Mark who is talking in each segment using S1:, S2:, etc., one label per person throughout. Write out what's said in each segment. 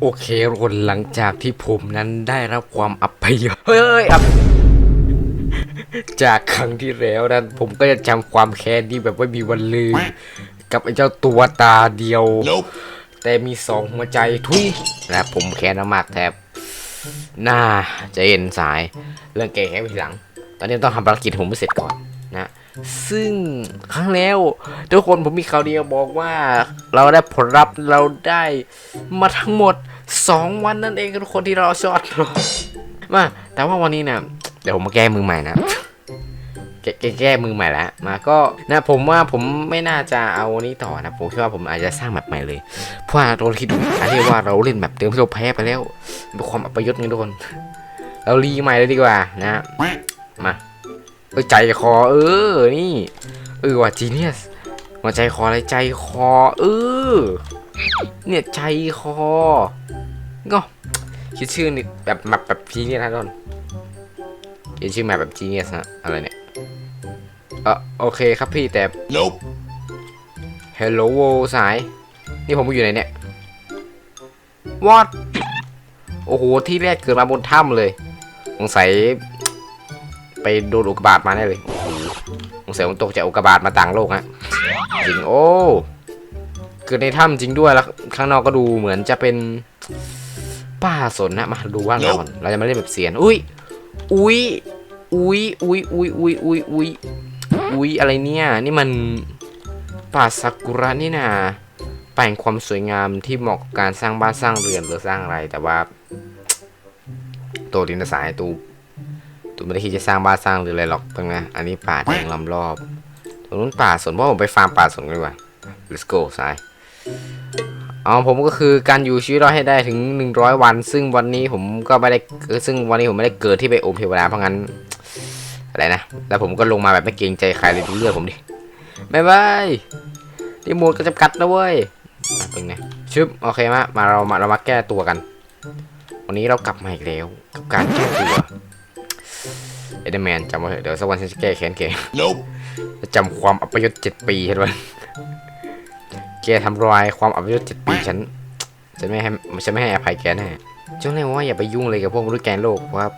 S1: โอเคทุกคนหลังจากที่ผมนั้นได้รับความอับพยศเฮ้ยอับจากครั้งที่แล้วนั้น ผมก็จะจำความแค้นที่แบบไม่มีวันลืมกับไอ้เจ้าตัวตาเดียว แต่มีสองหัวใจทุยและผมแค้นมากๆแทบน่าจะเย็นสาย เรื่องแกแค่ทีหลัง ตอนนี้ต้องทำภารกิจผมให้เสร็จก่อนนะ ซึ่งครั้งแล้วทุกคนผมมีข่าวดีบอกว่า เราได้ผลลัพธ์เราได้มาทั้งหมด 2 วันนั่นเองทุกคนที่เราชอดมาแต่ว่าวันนี้นะเดี๋ยวผมมาแก้มือใหม่นะแก้แก้แก้มือใหม่แล้วมาก็นะผมว่าผมไม่น่าจะเอานี้ต่อนะผมคิดว่าผมอาจจะสร้างแบบใหม่เลยเพราะว่าเราคิดดูอันที่ว่าเราเล่นแบบเดิมที่เราแพ้ไปแล้วเป็นความอัปยศไงทุกคน เรารีใหม่เลยดีกว่านะมา เออใจคอ เออ นี่ เออว่าจีเนียสมาใจคออะไรใจคอ เออ เนี่ยใจคอ ก็คิดชื่อนี่แบบแบบแบบจีเนียสนะทุกคนคิดชื่อแบบแบบจีเนียสนะอะไรเนี่ยเออโอเคครับพี่แต่
S2: Nope.
S1: Hello วสาย นี่ผมอยู่ไหนเนี่ย What โอ้โห ที่แรกเกิดมาบนถ้ำเลย สงสัย ไปโดนอุกกาบาตมาแน่เลยโอ้โหสงสัยผมตกจากอุกกาบาตมาต่างโลกฮะจริงโอ้เกิดในถ้ำจริงด้วยแล้วข้างนอกก็ดูเหมือนจะเป็นป่าสนนะมาดูว่างเราก่อนเราจะมาเล่นแบบเสียนอุ้ยอุ้ยอุ้ยอุ้ยอุ้ยอุ้ยอุ้ยอุ้ยอุ้ยอะไรเนี่ย นี่มันป่าซากุระนี่นะแปลงความสวยงามที่เหมาะกับการสร้างบ้านสร้างเรือนหรือสร้างอะไรแต่ว่าตัวดินสายตู ตูไม่ได้คิดจะสร้างบ้านสร้างเรืออะไรหรอกตรงนะอันนี้ป่าแดงล้อมรอบตรงนู้นป่าสนเพราะผมไปฟาร์มป่าสนกันดีกว่า let's go สายอ๋อผมก็คือการอยู่ชีวิตรอดให้ได้ถึง 100 วัน ซึ่งวันนี้ผมก็ไม่ได้ซึ่งวันนี้ผมไม่ได้เกิดที่ไปโอมเทวดาเพราะงั้นอะไรนะแล้วผมก็ลงมาแบบไม่เกรงใจใครเลยดูเลือดผมดิบายบายรีโมทก็จำกัดนะเว้ยเป็นไงชึบโอเคมามาเรามาเรามาแก้ตัวกัน วันนี้เรากลับมาอีกแล้วกับการแก้ตัว เอเดอร์แมนจำไว้เถอะเดี๋ยวสักวันฉันจะแก้แค้นแก
S2: Nope.
S1: จะจำความอัปยศเจ็ดปีเห็นไหมแกทำลายความอัปยศเจ็ดปีฉันฉันไม่ให้ฉันไม่ให้อภัยแกแน่จงเรียกว่าอย่าไปยุ่งเลยกับพวกมนุษย์แกนโลกเพราะว่า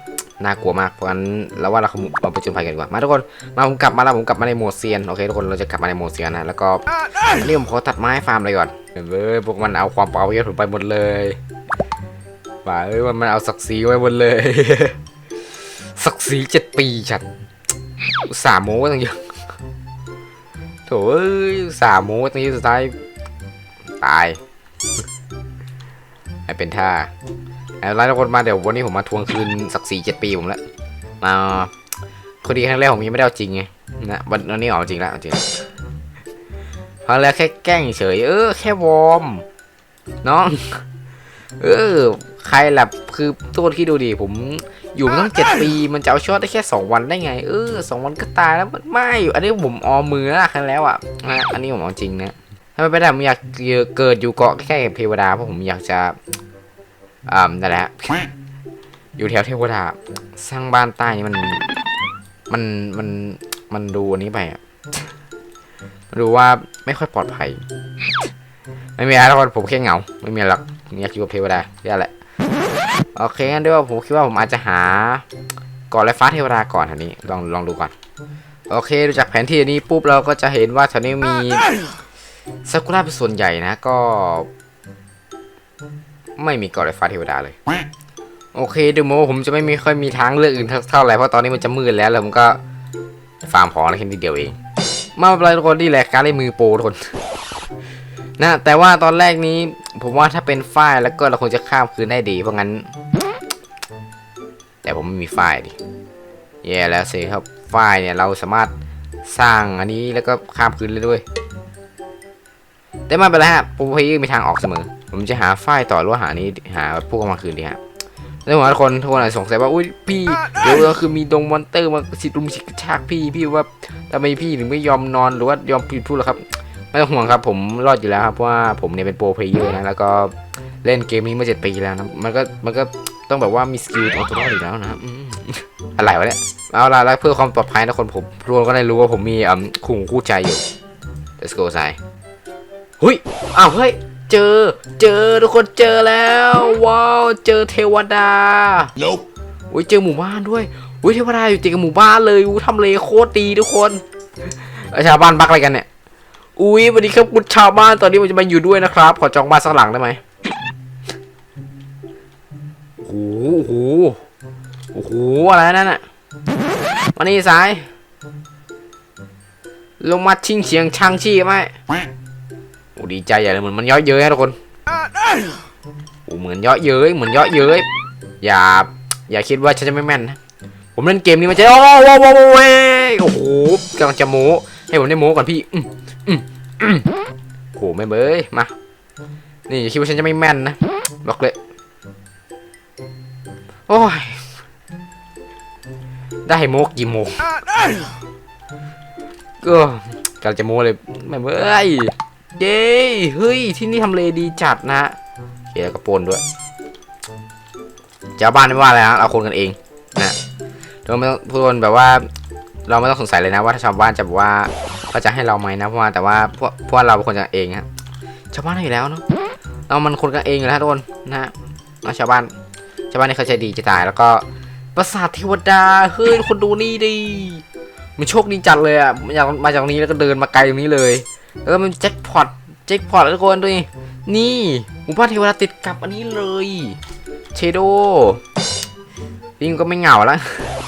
S1: น่ากลัวมากเพราะงั้นเราว่าเราขโมยเอาไปจนภัยกันดีกว่ามาทุกคนมาผมกลับมาแล้วผมกลับมาในโหมดเซียนโอเคทุกคนเราจะกลับมาในโหมดเซียนนะแล้วก็อันนี่ผมขอตัดไม้ฟาร์มเลยก่อนเว้ยพวกมันเอาความเปล่าเยอะผมไปหมดเลยว่าเอ้ยมันมันเอาศักดิ์ศรีไว้หมดเลย ศักดิ์ศรีเจ็ดปีฉันอุตสาห์โม้ไว้ตั้งเยอะโถเอ้ยอุตสาห์โม้ตั้งเยอะสุดท้ายตายให้เป็นท่าเอาล่ะทุกคนมาเดี๋ยววันนี้ผมมาทวงคืนศักดิ์ศรีเจ็ดปีผมละมาคดีครั้งแรกผมยังไม่ได้เอาจริงไงนะวันนี้เอาจริงแล้วจริงครั้งแรกแค่แกล้งเฉย เออ แค่วอร์มน้อง เออ ใครหละคือตัวที่ดูดิผม อยู่มาตั้งเจ็ดปีมันจะเอาช็อตได้แค่สองวันได้ไง เออสองวันก็ตายแล้วมันไม่อันนี้ผมออมมือล้วครั้งแล้วอะนะอันนี้ผมเอาจริงนะถ้าไม่ได้ผมอยากเกิดอยู่เกาะแค่กับเทวดาเพราะผมอยากจะอ่านั่นแหละอยู่แถวเทวดาสร้างบ้านใต้นี่มันมันมันมันดูอันนี้ไปอะดูว่าไม่ค่อยปลอดภัย ไม่มีอะไรทุกผมแค่เหงา ไม่มีหรอกอยากอยู่กับเทวดานี่แหละ โอเคงั้นด้วยว่าผมคิดว่าผมอาจจะหาเกาะไรฟ้าเทวดาก่อนอันนี้ลองลองดูก่อน โอเคดูจากแผนที่อันนี้ปุ๊บเราก็จะเห็นว่าแถวนี้มีซากุระเป็นส่วนใหญ่นะก็ ไม่มีเกาะไรฟ้าเทวดาเลย โอเคดูเหมือนว่าผมจะไม่มีค่อยมีทางเลือกอื่นเท่าไหร่เพราะตอนนี้มันจะมืดแล้วแล้วผมก็ฟาร์มของอะไรแค่นิดเดียวเอง มาเป็นไรทุกคนนี่แหละการเล่นมือโปรทุกคน นะแต่ว่าตอนแรกนี้ผมว่าถ้าเป็นฝ้ายแล้วก็เราคงจะข้ามคืนได้ดีเพราะงั้น แต่ผมไม่มีฝ้ายดิแย่แล้วสิครับฝ้ายเนี่ยเราสามารถสร้างอันนี้แล้วก็ข้ามคืนเลยด้วย แต่มาเป็นไรฮะผมพยายามมีทางออกเสมอ ผมจะหาฝ้ายต่อหรือว่าหานี้หาพวกกลางคืนดีฮะแล้วผมว่าคนทุกคนอาจสงสัยว่าอุ้ยพี่เดี๋ยวก็คือมีดงมอนเตอร์มาสิรุมชิกชากพี่พี่ว่าทำไมพี่ถึงไม่ยอมนอนหรือว่ายอมผิดพูดหรอครับ ไม่ต้องห่วงครับผมรอดอยู่แล้วครับเพราะว่าผมเนี่ยเป็นโปรเพลเยอร์นะแล้วก็เล่นเกมนี้มาเจ็ดปีแล้วนะมันก็มันก็ต้องแบบว่ามีสกิลเอาตัวรอดอยู่แล้วนะครับอืมอะไรวะเนี่ยเอาล่ะแล้วเพื่อความปลอดภัยนะคนผมทุกคนก็ได้รู้ว่าผมมีอืมคู่หูคู่ใจอยู่ let's go สายหุยอ้าวเฮ้ยเจอ เจอทุกคนเจอแล้วว้าวเจอเทวดา
S2: Nope.
S1: อุ้ยเจอหมู่บ้านด้วยอุ้ยเทวดาอยู่ติดกับหมู่บ้านเลยอู้ทำเลโคตรดีทุกคนเอ้ยชาวบ้านบักอะไรกันเนี่ย อุ้ยวันนี้ครับคุณชาวบ้านตอนนี้ผมจะมาอยู่ด้วยนะครับ ขอจองบ้านสักหลังได้ไหมโอ้โหโอ้โหอะไรนั่นน่ะมานี่สาย ลงมาชิงเฉียงช่างชี่ไหมโอ้ดีใจใหญ่เลยเหมือนมันเยอะเย้ยนะทุกคนโอ้เหมือนเยอะเย้ยเหมือนเยอะเย้ยอย่า อย่าคิดว่าฉันจะไม่แม่นนะผมเล่นเกมนี้มาจะโอ้โหโอ้โหโอ้โหกำลังจะโม้ให้ผมได้โม้ก่อนพี่ โหไม่เบยมา นี่คิดว่าฉันจะไม่แม่นนะ บอกเลย โอ้ย ได้โม้กี่โมงก็กำจะโมเลยไม่เบยเย้เฮ้ย ที่นี่ทำเลดีจัดนะเขียกระโปรงด้วยชาวบ้านไม่ว่าอะไรนะเราคนกันเองนะเราไม่ต้องพูดแบบว่า เราไม่ต้องสงสัยเลยนะว่าถ้าชาวบ้านจะบอกว่า เขาจะให้เราไหมนะเพราะว่าแต่ว่าพวกพวกเราเป็นคนกันเองฮะชาวบ้านอยู่แล้วเนาะเรามันคนกันเองอยู่แล้วทุกคนนะฮะเอาชาวบ้านชาวบ้านนี่เขาใจดีจะตายแล้วก็ปราสาทเทวดาเฮ้ยคนดูนี่ดิมันโชคดีจัดเลยอะมาจากมาจากนี้แล้วก็เดินมาไกลตรงนี้เลย แล้วก็มันแจ็คพอตแจ็คพอตทุกคนดูนี่นี่หมู่บ้านเทวดาติดกับอันนี้เลยเชโดยิ่งก็ไม่เหงาแล้ว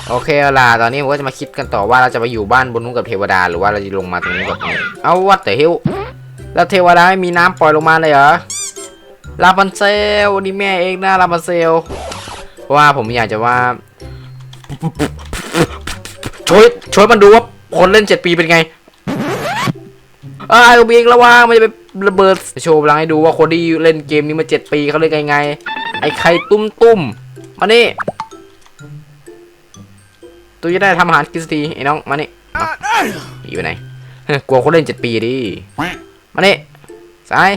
S1: โอเคเอาล่ะตอนนี้ผมก็จะมาคิดกันต่อว่าเราจะไปอยู่บ้านบนนู้นกับเทวดาหรือว่าเราจะลงมาตรงนี้กับนี้เอาวัดแต่เฮลแล้วเทวดาไม่มีน้ำปล่อยลงมาเลยเหรอลาบันเซลนี่แม่เองนะลาบันเซลเพราะว่าผมอยากจะว่าช่วยช่วยมันดูว่าคนเล่นเจ็ดปีเป็นไงเอ้ยเบียงระวังมันจะไประเบิดโชว์พลังให้ดูว่าคนที่เล่นเกมนี้มาเจ็ดปีเขาเล่นยังไง ไอ้ไข่ตุ้มตุ้มมานี่ ตัวจะได้ทำอาหารกินสักทีไอ้น้องมานี่เอาหนีไปไหนเฮ้ยกลัวคนเล่นเจ็ดปีดิมานี่สาย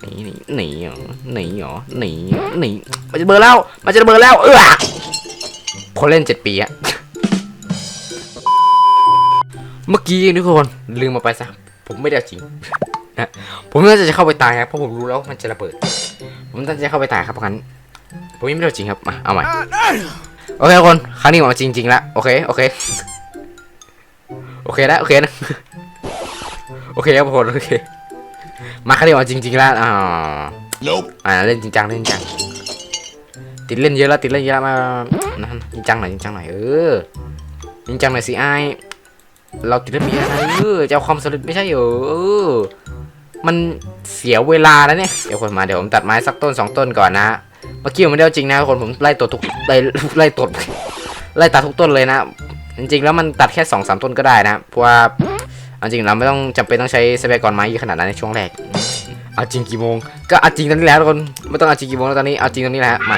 S1: หนีหนีหนีเหรอหนีเหรอหนีเหรอหนีมันจะระเบิดแล้วมันจะระเบิดแล้วเออคนเล่นเจ็ดปีอะเมื่อกี้ทุกคนลืมมาไปซะผมไม่ได้เอาจริงนะผมน่าจะเข้าไปตายครับเพราะผมรู้แล้วมันจะระเบิด ผมตั้งใจเข้าไปตายครับเพราะงั้นผมยังไม่ได้เอาจริงครับมาเอาใหม่ โอเคทุกคนครั้งนี้ผมเอาจริงๆแล้วโอเคโอเคโอเคแล้วโอเคนะโอเคครับทุกคนโอเคมาครั้งนี้ผมเอาจริงๆแล้วอ่า
S2: Nope.
S1: อ่าเล่นจริงจังเล่นจริงจังติดเล่นเยอะแล้วติดเล่นเยอะแล้วมานั่นจริงจังหน่อยจริงจังหน่อยเออจริงจังหน่อยสิไอายเราติดเล่นเยอะนะเออจะเอาความสำเร็จไม่ใช่เหรอเออมันเสียเวลาแล้วเนี่ยเดี๋ยวคนมาเดี๋ยวผมตัดไม้สักต้นสองต้นก่อนนะเมื่อกี้ผมไม่ได้เอาจริงนะทุกคนผมไล่ตัวทุกไล่ไล่ตดไล่ตัดทุกต้นเลยนะ จริงๆแล้วมันตัดแค่สองสามต้นก็ได้นะ เพราะว่าเอาจริงเราไม่ต้องจำเป็นต้องใช้ทรัพยากรไม้เยอะขนาดนั้นในช่วงแรกเอาจริงกี่โมง ก็เอาจริงตอนนี้แล้วทุกคนไม่ต้องเอาจริงกี่โมงแล้วตอนนี้เอาจริงตอนนี้แหละฮะมา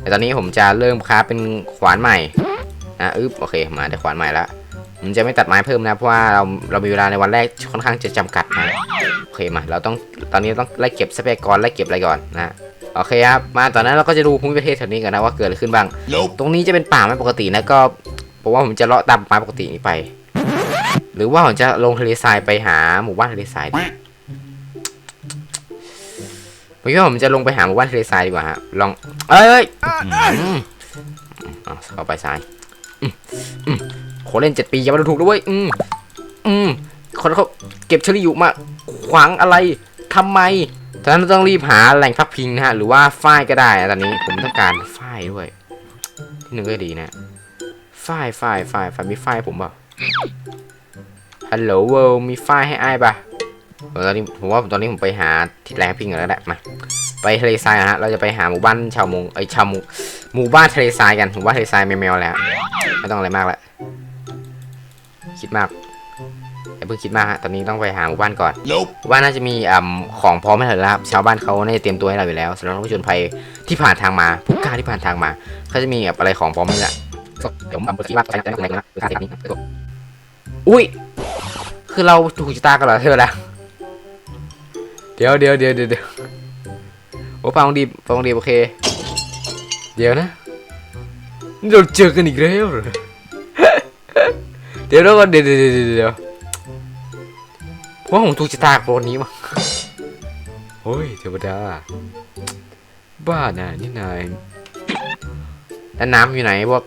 S1: แต่ตอนนี้ผมจะเริ่มค้าเป็นขวานใหม่นะอึ๊บโอเคมาได้ขวานใหม่แล้วผมจะไม่ตัดไม้เพิ่มนะเพราะว่าเราเรามีเวลาในวันแรกค่อนข้างจะจำกัดนะโอเคมาเราต้องตอนนี้ต้องไล่เก็บทรัพยากรไล่เก็บอะไรก่อนนะ โอเคครับมาตอนนั้นเราก็จะดูภูมิประเทศแถวนี้กันนะว่าเกิดอะไรขึ้นบ้าง
S2: Nope.
S1: ตรงนี้จะเป็นป่าไม้ปกตินะก็ผมว่าผมจะเลาะตามไม้ปกตินี้ไป หรือว่าผมจะลงทะเลทรายไปหาหมู่บ้านทะเลทรายดีผมคิดว่าผมจะลงไปหาหมู่บ้านทะเลทรายดีกว่าฮะลองเอ้ยเอ้ยอืมเอาเข้าไปทรายอืมอืมโคเล่นเจ็ดปีอย่ามาดูถูกด้วยอืมอืมคนเขาเก็บเชอรี่อยู่มาขวางอะไรทำไม ฉะนั้นเราต้องรีบหาแหล่งพักพิงนะฮะ หรือว่าฝ้ายก็ได้ตอนนี้ผมต้องการฝ้ายด้วย ที่หนึ่งก็ดีนะฝ้ายฝ้ายฝ้ายฝ้ายมีฝ้ายผมเปล่าฮัลโหลเวิลมีฝ้ายให้อ้ายปะตอนนี้ผมว่าตอนนี้ผมไปหาที่แรงพิงก่อนแล้วแหละมาไปทะเลทรายนะฮะ เราจะไปหาหมู่บ้านชาวมงไอชาวหมู่หมู่บ้านทะเลทรายกันหมู่บ้านทะเลทรายแมวแล้ว ไม่ต้องอะไรมากละคิดมาก อย่าเพิ่งคิดมากฮะตอนนี้ต้องไปหาหมู่บ้านก่อน
S2: Nope.
S1: ว่าน่าจะมีอ่ำของพร้อมให้เราแล้วครับชาวบ้านเขาน่าจะเตรียมตัวให้เราอยู่แล้วสำหรับนักผจญภัยที่ผ่านทางมาผู้กล้าที่ผ่านทางมาเขาจะมีแบบอะไรของพร้อมนี่แหละเดี๋ยวผมอ่ำบทที่ว่าใช้ตรงไหนกันนะคือท่าเทคนิคอุ้ยคือเราถูกชะตากันเหรอเธอละเดี๋ยวเดี๋ยวเดี๋ยวเดี๋ยวเดี๋ยวโอ้ฟังดีฟังดีโอเค เดี๋ยวนะนี่เราเจอกันอีกแล้วเหรอเดี๋ยวแล้วก็เดี๋ยวเดี๋ยวเดี๋ยวเดี๋ย วเพราะผมถูกชะตากับคนนี้มั้งโอ้ยเทวดา บ้าน่ะนี่นายแล้วน้ำอยู่ไหนพวก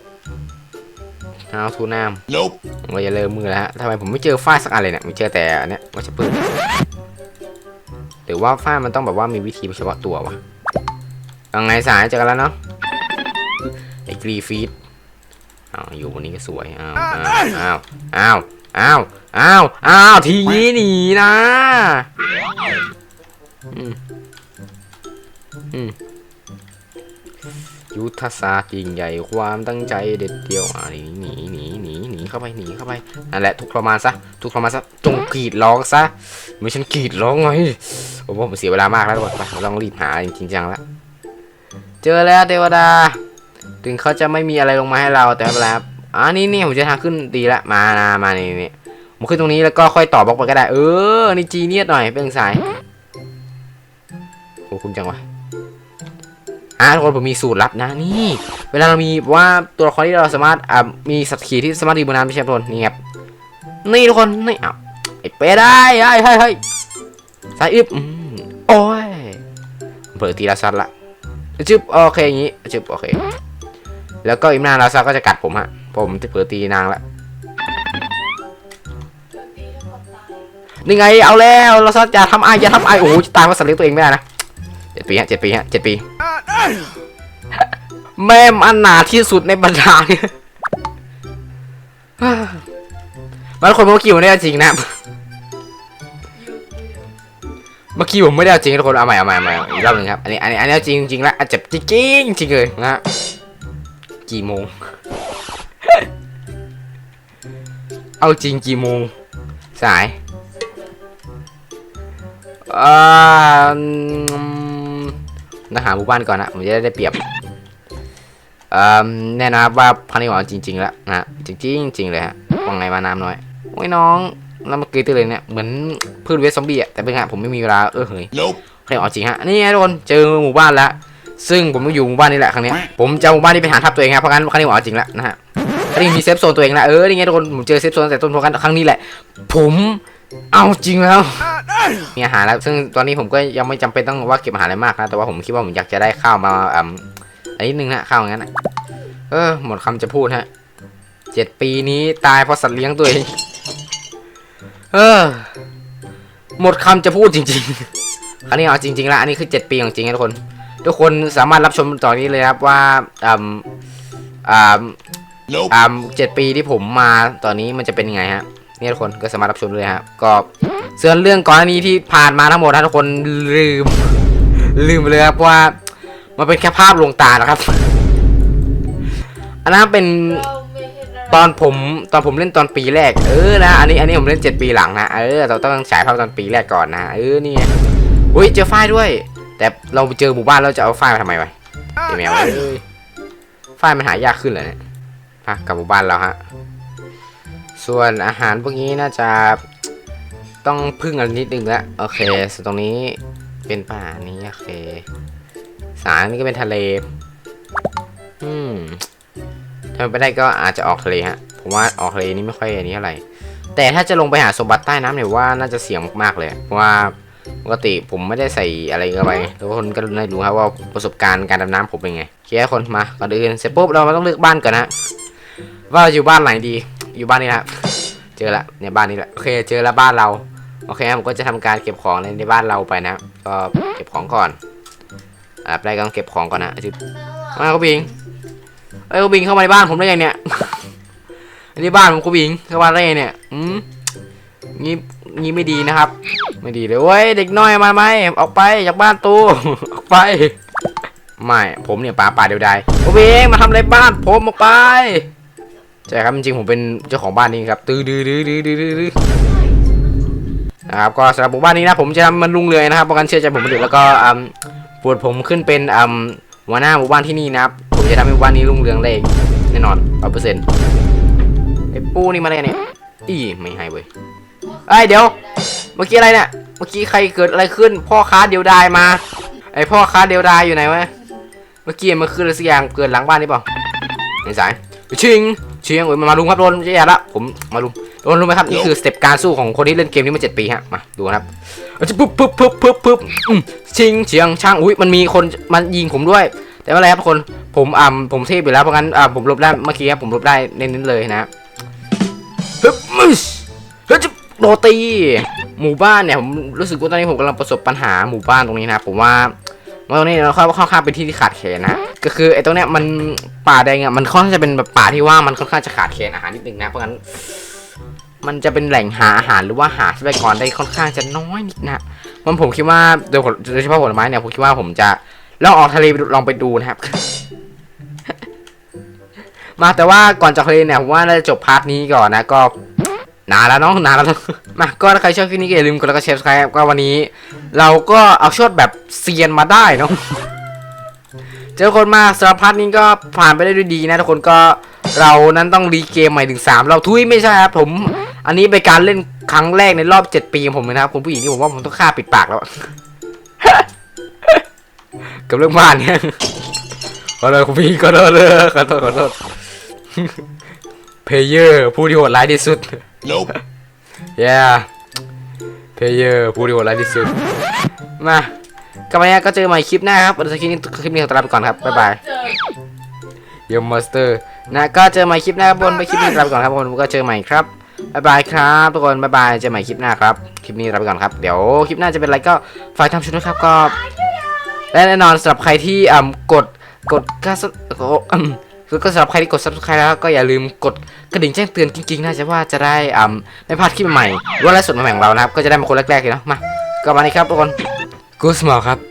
S1: เอาทูน้
S2: Nope. ำ
S1: เราจะเริ่มมือแล้วฮะทำไมผมไม่เจอฝ้ายสักอันเลยเนี่ยไม่เจอแต่อันเนี้ยวัชพืชหรือว่าฝ้ายมันต้องแบบว่ามีวิธีเฉพาะตัววะยังไงสายเจอกันแล้วเนาะไอ้กรีฟีดอ้าวอยู่บนนี้ก็สวยอ้าวอ้าวอ้าว อ้าว อ้าว อ้าว ทีนี้หนีนะ อืม อืม ยุทธศาสตร์ยิ่งใหญ่ความตั้งใจเด็ดเดียวอ่าหนีหนีหนีหนีหนีเข้าไปหนีเข้าไปนั่นแหละทุกข์ทรมานซะทุกข์ทรมานซะจงกรีดร้องซะไม่ฉันกรีดร้องไงผมว่าผมเสียเวลามากแล้วทุกคนไปต้องรีบหาจริงจังแล้วเจอแล้วเทวดา ถึงเขาจะไม่มีอะไรลงมาให้เราแต่ไม่เป็นไรครับ อ่านี่นี่ผมจะทางขึ้นดีละมานะมานี่นี่ผมขึ้นตรงนี้แล้วก็ค่อยต่อบล็อกไปก็ได้ เออนี่จีเนียสหน่อยเป็นสายโอ้คุณจังวะอ่าทุกคนผมมีสูตรลับนะนี่ เวลาเรามีว่าตัวละครที่เราสามารถอ่ามีสัตว์ขี่ที่สามารถดีบนน้ำไม่ใช่ทุกคนนี่ครับนี่ทุกคนนี่อ้าวไอ้เปได้ไอ้เฮ้ยเฮ้ยสายอึบโอ้ยเปิดตีละซัดละจึบโอเคอย่างงี้จึบโอเค แล้วก็อิมนาลาซาก็จะกัดผมฮะ ผมจะเปิดตีนางละนี่ไงเอาแล้วลาซาอย่าทำไออย่าทำไอโอ้โหจะตายเพราะสัตว์เลี้ยงตัวเองไม่ได้นะเจ็ดปีฮะเจ็ดปีฮะเจ็ดปี แม่มันหนาที่สุดในบรรดาเนี่ยมันคนเมื่อกี้ผมไม่ได้จริงนะเมื่อกี้ผมไม่ได้จริงทุกคนเอาใหม่เอาใหม่เอาใหม่อีกรอบหนึ่งครับอันนี้อันนี้อันนี้จริงจริงแล้วอะเจ็บจริงจริงจริงเลยนะกี่โมง เอาจริงกี่โมง สายอ่าอืมต้องหาหมู่บ้านก่อนนะผมจะได้ได้เปรียบเอ่อแน่นะครับว่าพันนี้หวานจริง ๆ แล้วนะฮะจริงๆจริงเลยฮะว่าไงมาน้ำน้อยโอ้ยน้องแล้วเมื่อกี้ตัวเลยเนี่ยเหมือนพืชเวสซอมบี้อะแต่เป็นไงผมไม่มีเวลาเออเฮ้ย
S2: Nope.
S1: เคลมเอาจริงฮะนี่ไงทุกคนเจอหมู่บ้านแล้วซึ่งผมต้องอยู่หมู่บ้านนี้แหละครั้งเนี้ยผมจะเอาหมู่บ้านนี้ไปหาทับตัวเองครับเพราะงั้นครั้งนี้ผมเอาจริงแล้วนะฮะ ครีมีเซฟโซนตัวเองแล้วเออนี่ไงทุกคนผมเจอเซฟโซนแต่ต้นเพราะงั้นครั้งนี้แหละ ผมเอาจริงแล้วมีอาหารแล้วซึ่งตอนนี้ผมก็ยังไม่จำเป็นต้องว่าเก็บอาหารอะไรมากนะแต่ว่าผมคิดว่าผมอยากจะได้ข้าวมาอ่าอันนี้นึงนะข้าวอย่างนั้นนะเออหมดคำจะพูดฮะเจ็ดปีนี้ตายเพราะสัตว์เลี้ยงตัวเองเออ หมดคำจะพูดจริงๆคราวนี้เอาจริงๆล้วอันนี้คือ7ปีของจริงนะทุกคน ทุกคนสามารถรับชมตอนนี้เลยครับว่าอ่า อ่า
S2: Nope.
S1: อ่าเจ็ดปีที่ผมมาตอนนี้มันจะเป็นยังไงฮะนี่ทุกคนก็สามารถรับชมเลยครับก็เส่วนเรื่องก่อนหน้านี้ที่ผ่านมาทั้งหมดนะทุกคนลืม ลืมไปเลยครับว่า มันเป็นแค่ภาพลวงตานะครับ อันนั้นเป็นตอนผมตอนผมเล่นตอนปีแรกเออนะอันนี้อันนี้ผมเล่นเจ็ดปีหลังนะเออเราต้องฉายภาพตอนปีแรกก่อนนะเออนี่อุ้ยเจอฝ้ายด้วย แต่เราเจอหมู่บ้านเราจะเอาฝ้ายมาทำไมวะไอ้แมวเอ้ยฝ้ายมันหายากขึ้นเหรอเนี่ย พะกลับหมู่บ้านเราฮะ ส่วนอาหารพวกนี้น่าจะต้องพึ่งอันนิดนึงละโอเคส่วนตรงนี้เป็นป่านี้โอเค สารนี่ก็เป็นทะเล อืมถ้าเป็นได้ก็อาจจะออกทะเลฮะ ผมว่าออกทะเลนี่ไม่ค่อยอันนี้เท่าไหร่แต่ถ้าจะลงไปหาสมบัติใต้น้ำเนี่ยว่าน่าจะเสี่ยงมากๆเลย เพราะว่าปกติผมไม่ได้ใส่อะไรเข้าไปทุกคนก็ได้รู้ครับว่าประสบการณ์การดำน้ำผมเป็นไงโอเคคนมาก่อนอื่นเสร็จปุ๊บเรามาต้องเลือกบ้านก่อนนะ ว่าอยู่บ้านไหนดี อยู่บ้านนี้นะเจอละเนี่ยบ้านนี้แหละโอเคเจอแล้วบ้านเราโอเคผมก็จะทำการเก็บของในในบ้านเราไปนะก็เก็บของก่อนอันดับแรกก็ต้องเก็บของก่อนนะจึ๊บมาคุบิงเอ้ยคุบิงเข้ามาในบ้านผมได้ยังเนี่ยอันนี้บ้านผมคุบิงเข้ามาได้ยังเนี่ยอืมงี้งี้ไม่ดีนะครับ ไม่ดีเลยเว้ยเด็กน้อยมาไหมออกไปจากบ้านตูออกไปไม่ผมเนี่ยป่าป่าเดียวดายคุณบิงมาทำอะไรบ้านผมออกไป ใช่ครับจริงๆผมเป็นเจ้าของบ้านนี้ครับตื้อดื้อดื้อดื้อดื้อดื้อนะครับก็สำหรับหมู่บ้านนี้นะผมจะทำมันลุงเรือยนะครับประกันเชื่อใจผมไปเลยแล้วก็อืมปวดผมขึ้นเป็นอืมหัวหน้าหมู่บ้านที่นี่นะครับผมจะทำให้หมู่บ้านนี้รุ่งเรืองได้แน่นอนร้อยเปอร์เซ็นต์ไอ้ปูนี่มาได้เนี่ยอีไม่ให้เว้ยไอ้เดี๋ยว เมื่อกี้อะไรเนี่ยเมื่อกี้ใครเกิดอะไรขึ้น พ่อค้าเดียวดายมา ไอพ่อค้าเดียวดายอยู่ไหนวะเมื่อกี้มันคืออะไรสักอย่างเกิดหลังบ้านนี่เปล่าในสายชิง เชียงเอ้ยมาลุงครับโดนแย่ละผมมาลุงโดนรู้ไหมครับนี่คือสเต็ปการสู้ของคนที่เล่นเกมนี้มาเจ็ดปีฮะมาดูนะครับปุ๊บปุ๊บปุ๊บปุ๊บปุ๊บชิงเฉียงช่างอุ้ยมันมีคนมันยิงผมด้วย แต่ไม่เป็นไรครับทุกคนผมอ่าผมเทพอยู่แล้วเพราะงั้นอ่าผมหลบได้เมื่อกี้ครับผมหลบได้เน้นๆเลยนะฮึบมึชเฮ้ยจะโดนตีหมู่บ้านเนี่ยผมรู้สึกว่าตอนนี้ผมกำลังประสบปัญหาหมู่บ้านตรงนี้นะผมว่า ตรงนี้เราค่อนข้างเป็นที่ที่ขาดแคลนนะ ก็คือไอ้ตรงเนี้ยมันป่าแดงอะมันค่อนข้างจะเป็นแบบป่าที่ว่างมันค่อนข้างจะขาดแคลนอาหารนิดนึงนะ เพราะงั้น มันจะเป็นแหล่งหาอาหารหรือว่าหาทรัพยากรได้ค่อนข้างจะน้อยนิดนะมันผมคิดว่าโดยโดยเฉพาะผลไม้เนี่ยผมคิดว่าผมจะลองออกทะเลลองไปดูนะครับ มาแต่ว่าก่อนจากทะเลเนี่ยผมว่าน่าจะจบพาร์ทนี้ก่อนนะก็ นานแล้วเน้องนานแล้วมาก็ถ้าใครชอบคลิปนี้ก็อย่าลืมกดไลค์กดแชร์ครับก็วันนี้ เราก็เอาชดแบบเซียนมาได้เนาะเจอคนมาสำหรับพาร์ทนี้ก็ผ่านไปได้ด้วยดีนะทุกคนก็เรานั้นต้องรีเกมใหม่ถึง3เราทุยไม่ใช่ครับผม อันนี้เป็นการเล่นครั้งแรกในรอบ 7 ปีของผมเลยนะครับคุณผู้หญิงที่ผมว่าผมต้องฆ่าปิดปากแล้วกับเรื่องบ้านเนี่ยขอโทษคุณพี่ขอโทษเลยขอโทษขอโทษเพเยอร์ผู้ที่โหดร้ายที่สุด
S2: Nope.
S1: yeah เพเยอร์ผู้ที่โหดร้ายที่สุด มาก็มาก็เจอใหม่คลิปหน้าครับวันนี้คลิปนี้คลิปนี้ขอตัวลาไปก่อนครับ บ๊ายบาย
S3: เจอ
S1: เยมมาสเตอร์นะก็เจอใหม่คลิปหน้าครับบนไปคลิปนี้ลาไปก่อนครับทุกคนก็เจอใหม่ครับบ๊ายบายครับทุกคนบ๊ายบายเจอใหม่คลิปหน้าครับคลิปนี้ลาไปก่อนครับเดี๋ยวคลิปหน้าจะเป็นอะไรก็ฝากทำช่วยนะครับก็และแน่นอนสำหรับใครที่อ่ากดกด ก็อืมก็สำหรับใครที่กด subscribe แล้วก็อย่าลืมกดกระดิ่งแจ้งเตือนจริงๆนะจะว่าจะได้อ่าไม่พลาดคลิปใหม่ว่าไลฟ์สดใหม่ของเรานะครับก็จะได้มาคนแรกๆเลยเนาะมาก็มานี่ครับทุกคนกูสมอครับ